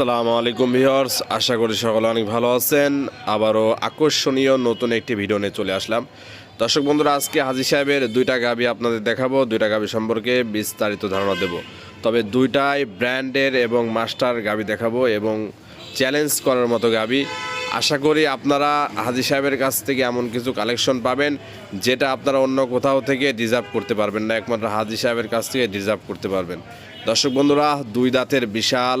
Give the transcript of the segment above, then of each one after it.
আসসালামু আলাইকুম ভিউয়ার্স, আশা করি সকলে অনেক ভালো আছেন। আবারও আকর্ষণীয় নতুন একটি ভিডিও নিয়ে চলে আসলাম। দর্শক বন্ধুরা, আজকে হাজি সাহেবের দুইটা গাবি আপনাদের দেখাবো। দুইটা গাবি সম্পর্কে বিস্তারিত ধারণা দেব। তবে দুইটাই ব্র্যান্ডের এবং মাস্টার গাবি দেখাবো এবং চ্যালেঞ্জ করার মতো গাবি। আশা করি আপনারা হাজি সাহেবের কাছ থেকে এমন কিছু কালেকশন পাবেন, যেটা আপনারা অন্য কোথাও থেকে ডিজার্ভ করতে পারবেন না। একমাত্র হাজি সাহেবের কাছ থেকে ডিজার্ভ করতে পারবেন। দর্শক বন্ধুরা, দুই দাঁতের বিশাল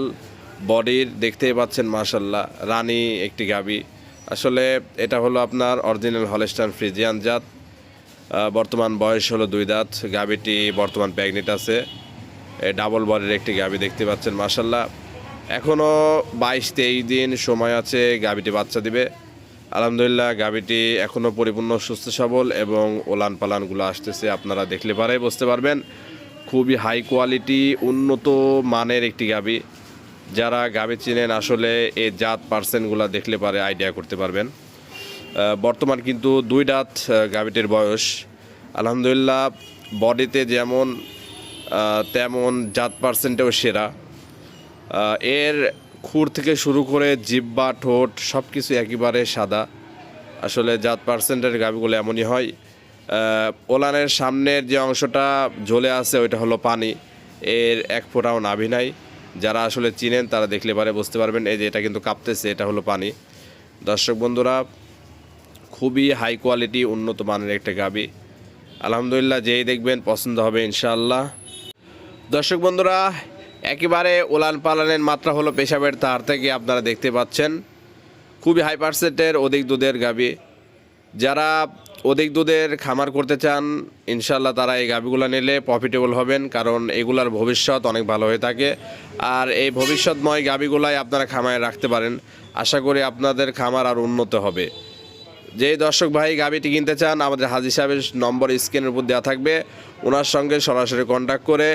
বডির দেখতেই পাচ্ছেন মাশাল্লাহ রানি একটি গাবি। আসলে এটা হলো আপনার অরিজিনাল হলেস্টান ফ্রিজিয়ান জাত। বর্তমান বয়স হলো দুই দাঁত। গাবিটি বর্তমান প্যাগনেট আছে। ডাবল বডির একটি গাবি দেখতে পাচ্ছেন মাশাল্লাহ এখনও বাইশ তেইশ দিন সময় আছে গাবিটি বাচ্চা দিবে। আলহামদুলিল্লাহ, গাবিটি এখনও পরিপূর্ণ, সুস্থ, সবল এবং ওলান পালানগুলো আসতেছে, আপনারা দেখলে পারে বুঝতে পারবেন। খুবই হাই কোয়ালিটি উন্নত মানের একটি গাবি। যারা গাবি চিনেন, আসলে এই জাত পার্সেন্টগুলো দেখলে পারে আইডিয়া করতে পারবেন। বর্তমান কিন্তু দুই দাঁত গাবিটির বয়স। আলহামদুলিল্লাহ, বডিতে যেমন তেমন জাত পার্সেন্টেও সেরা। এর খুর থেকে শুরু করে জিব্বা, ঠোঁট সব কিছু একেবারে সাদা। আসলে জাত পার্সেন্টের গাবিগুলো এমনই হয়। ওলানের সামনের যে অংশটা ঝোলে আছে, ওইটা হলো পানি। এর এক ফোঁটাও নাভি নাই। যারা আসলে চিনেন, তারা দেখলে পারে বুঝতে পারবেন, এই যে এটা কিন্তু কাঁপতেছে, এটা হলো পানি। দর্শক বন্ধুরা, খুবই হাই কোয়ালিটি উন্নত মানের একটা গাবি। আলহামদুলিল্লাহ, যেই দেখবেন পছন্দ হবে ইনশাআল্লাহ। দর্শক বন্ধুরা, একেবারে ওলান পালানের মাত্রা হলো পেশাবের তার থেকে আপনারা দেখতে পাচ্ছেন। খুবই হাই পার্সেন্টের অধিক দুধের গাবি। যারা অধিক দুধের খামার করতে চান ইনশাল্লাহ তারা এই গাবিগুলো নিলে প্রফিটেবল হবেন, কারণ এগুলার ভবিষ্যৎ অনেক ভালো হয়ে থাকে। আর এই ভবিষ্যৎময় গাবিগুলাই আপনারা খামারে রাখতে পারেন। আশা করি আপনাদের খামার আর উন্নত হবে। যেই দর্শক ভাই গাবিটি কিনতে চান, আমাদের হাজি সাহেবের নম্বর স্ক্রিনের উপর দেওয়া থাকবে। ওনার সঙ্গে সরাসরি কন্ট্যাক্ট করে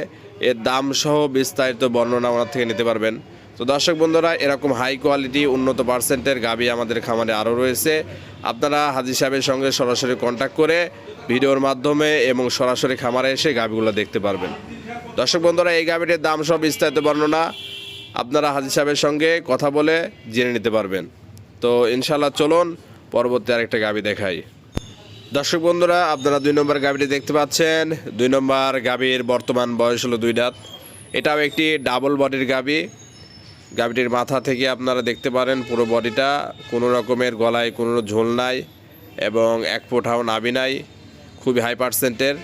এর দাম সহ বিস্তারিত বর্ণনা ওনার থেকে নিতে পারবেন। তো দর্শক বন্ধুরা, এরকম হাই কোয়ালিটি উন্নত পার্সেন্টের গাবি আমাদের খামারে আরও রয়েছে। আপনারা হাজি সাহেবের সঙ্গে সরাসরি কন্ট্যাক্ট করে ভিডিওর মাধ্যমে এবং সরাসরি খামারে এসে গাবিগুলো দেখতে পারবেন। দর্শক বন্ধুরা, এই গাবিটির দাম সব বিস্তারিত বর্ণনা আপনারা হাজি সাহেবের সঙ্গে কথা বলে জেনে নিতে পারবেন। তো ইনশাল্লাহ চলুন, পরবর্তী আরেকটা গাবি দেখাই। দর্শক বন্ধুরা, আপনারা দুই নম্বর গাবিটি দেখতে পাচ্ছেন। দুই নম্বর গাবির বর্তমান বয়স হলো দুই দাঁত। এটাও একটি ডাবল বডির গাবি। গাবিটির মাথা থেকে আপনারা দেখতে পারেন পুরো বডিটা, কোনো রকমের গলায়, কোনো ঝোল নাই এবং এক ফোঁটাও নাবি নাই, খুবই হাই পার্সেন্টের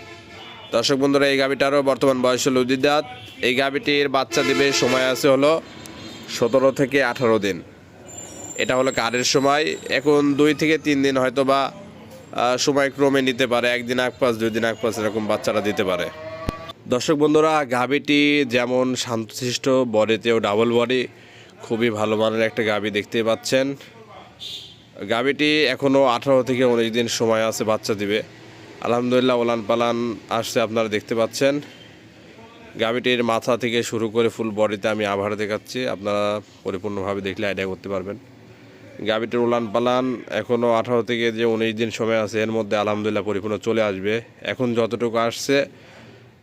দর্শক বন্ধুরা, এই গাবিটারও বর্তমান বয়স হলো দুই দাঁত এই গাবিটির বাচ্চা দিবে, সময় আছে হলো সতেরো থেকে আঠারো দিন। এটা হলো কারের সময়। এখন দুই থেকে তিন দিন হয়তো বা সময় ক্রমে নিতে পারে, একদিন এক পাঁচ দুই দিন এক পাঁচ এরকম বাচ্চারা দিতে পারে। দর্শক বন্ধুরা গাবিটি যেমন শান্তশিষ্ট বডিতেও ডাবল বডি খুবই ভালো মানের একটা গাবি দেখতে পাচ্ছেন। গাবিটি এখনও আঠারো থেকে উনিশ দিন সময় আছে, বাচ্চা দিবে। আলহামদুলিল্লাহ ওলান পালান আসছে আপনারা দেখতে পাচ্ছেন। গাবিটির মাথা থেকে শুরু করে ফুল বডিতে আমি আভার দেখাচ্ছি, আপনারা পরিপূর্ণভাবে দেখলে আইডিয়া করতে পারবেন। গাবিটির উলান পালান এখনও আঠারো থেকে যে উনিশ দিন সময় আছে, এর মধ্যে আলহামদুলিল্লাহ পরিপূর্ণ চলে আসবে। এখন যতটুকু আসছে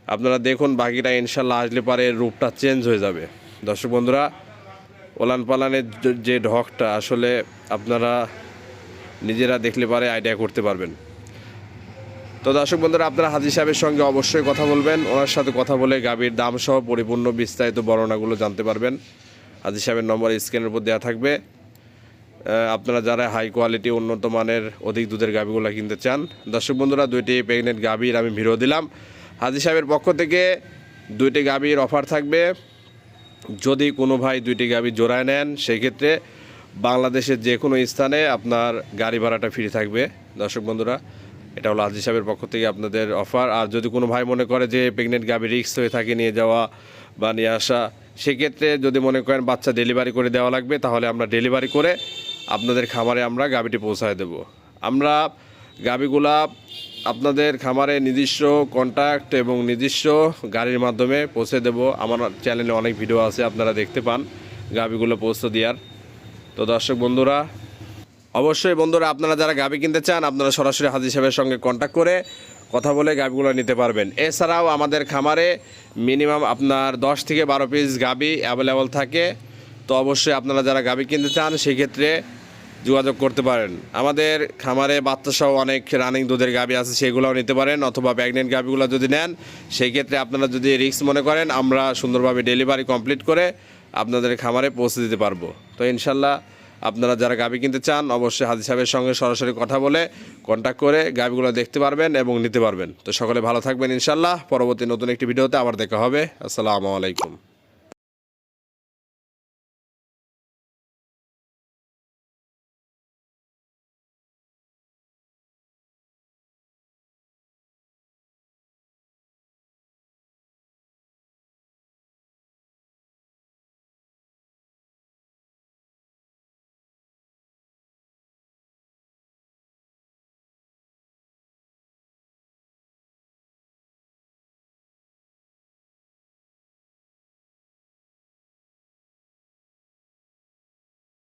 আপনারা দেখুন, বাকিটা ইনশাল্লাহ আসলে পারে রূপটা চেঞ্জ হয়ে যাবে। দর্শক বন্ধুরা ওলান পালানের যে- ঢকটা, আসলে আপনারা নিজেরা দেখলে পারে আইডিয়া করতে পারবেন। তো দর্শক বন্ধুরা, আপনারা হাজি সাহেবের সঙ্গে অবশ্যই কথা বলবেন। ওনার সাথে কথা বলে গাভীর দাম সহ পরিপূর্ণ বিস্তারিত বর্ণনাগুলো জানতে পারবেন। হাজি সাহেবের নম্বর স্ক্রিনের উপর দেওয়া থাকবে। আপনারা যারা হাই কোয়ালিটি উন্নত মানের, অধিক দুধের গাভীগুলো কিনতে চান, দর্শক বন্ধুরা, দুইটি প্রেগনেন্ট গাভীর আমি ভিডিও দিলাম। হাজি সাহেবের পক্ষ থেকে দুইটি গাভীর অফার থাকবে। যদি কোনো ভাই দুইটি গাভী জোড়ায় নেন, সেক্ষেত্রে বাংলাদেশের যে কোনো স্থানে আপনার গাড়ি ভাড়াটা ফ্রি থাকবে। দর্শক বন্ধুরা, এটা হলো হাজি সাহেবের পক্ষ থেকে আপনাদের অফার আর যদি কোনো ভাই মনে করে যে প্রেগনেন্ট গাভি রিক্স হয়ে থাকে নিয়ে যাওয়া বা নিয়ে আসা, সেক্ষেত্রে যদি মনে করেন বাচ্চা ডেলিভারি করে দেওয়া লাগবে, তাহলে আমরা ডেলিভারি করে আপনাদের খামারে আমরা গাভিটি পৌঁছায় দেব। আমরা গাভিগুলা আপনাদের খামারে নিজস্ব কন্ট্যাক্ট এবং নিজস্ব গাড়ির মাধ্যমে পৌঁছে দেব। আমার চ্যানেলে অনেক ভিডিও আছে, আপনারা দেখতে পান গাভিগুলো পৌঁছে দেওয়ার। তো দর্শক বন্ধুরা, অবশ্যই বন্ধুরা, আপনারা যারা গাভি কিনতে চান, আপনারা সরাসরি হাজি সাহেবের সঙ্গে কন্ট্যাক্ট করে কথা বলে গাভিগুলো নিতে পারবেন। এছাড়াও আমাদের খামারে মিনিমাম আপনার দশ থেকে বারো পিস গাভি অ্যাভেলেবল থাকে। তো অবশ্যই আপনারা যারা গাভি কিনতে চান, সেক্ষেত্রে যোগাযোগ করতে পারেন। আমাদের খামারে বাচ্চা সহ অনেক রানিং দুধের গাভি আছে, সেগুলোও নিতে পারেন অথবা প্রেগনেন্ট গাভিগুলো যদি নেন সেই ক্ষেত্রে আপনারা যদি রিস্ক মনে করেন, আমরা সুন্দরভাবে ডেলিভারি কমপ্লিট করে আপনাদের খামারে পৌঁছে দিতে পারব। তো ইনশাল্লাহ আপনারা যারা গাভি কিনতে চান, অবশ্যই হাজি সাহেবের সঙ্গে সরাসরি কথা বলে কন্ট্যাক্ট করে গাভিগুলো দেখতে পারবেন এবং নিতে পারবেন। তো সকলে ভালো থাকবেন ইনশাল্লাহ। পরবর্তী নতুন একটি ভিডিওতে আবার দেখা হবে। আসসালামু আলাইকুম।